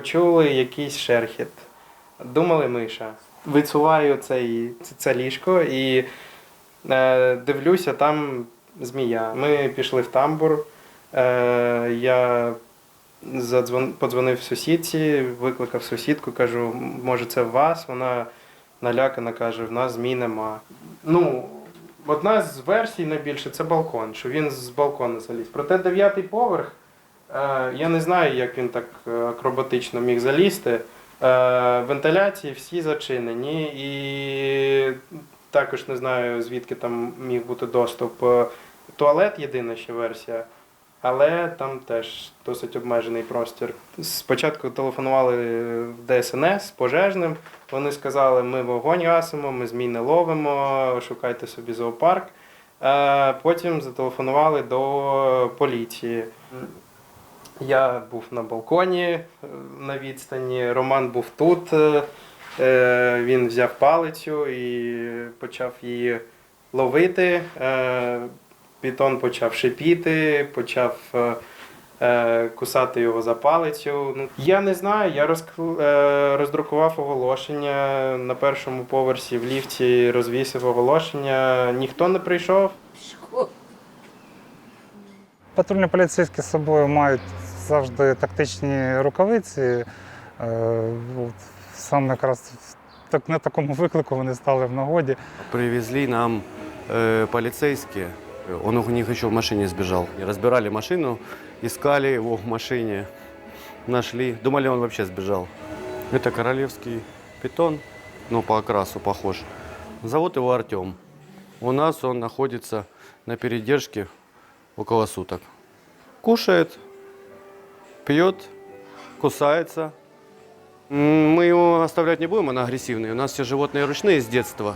Почули якийсь шерхіт. Думали миша. Висуваю цей, це, ліжко і е, дивлюся, там змія. Ми пішли в тамбур. Е, я задзвон, подзвонив сусідці, викликав сусідку, кажу, може це в вас? Вона налякана каже, в нас змій нема. Ну, одна з версій найбільше це балкон, що він з балкона заліз. Проте дев'ятий поверх, я не знаю, як він так е, акробатично міг залізти. Е, вентиляції всі зачинені, і також не знаю, звідки там міг бути доступ. Е, Туалет єдина ще версія, але там теж досить обмежений простір. Спочатку телефонували в ДСНС пожежним. Вони сказали, ми вогонь гасимо, ми змій не ловимо, шукайте собі зоопарк. Е, Потім зателефонували до поліції. Я був на балконі е, на відстані, Роман був тут. е, е, Він взяв палицю і почав її ловити. Пітон почав шипіти, почав кусати його за палицю. Ну, я не знаю, я роздрукував оголошення на першому поверсі в ліфті, розвісив оголошення. Ніхто не прийшов. Патрульні поліцейські з собою мають завжди тактичні рукавиці. Е, от Саме якраз на такому виклику вони стали в нагоді. Привезли нам э, полицейские. Он у них еще в машине сбежал. Разбирали машину, искали его в машине, нашли. Думали, он вообще сбежал. Это королевский питон, но по окрасу похож. Зовут его Артем. У нас он находится на передержке около суток. Кушает, пьет, кусается. М, Мы его оставлять не будем, он агрессивный. У нас все животные ручные с детства.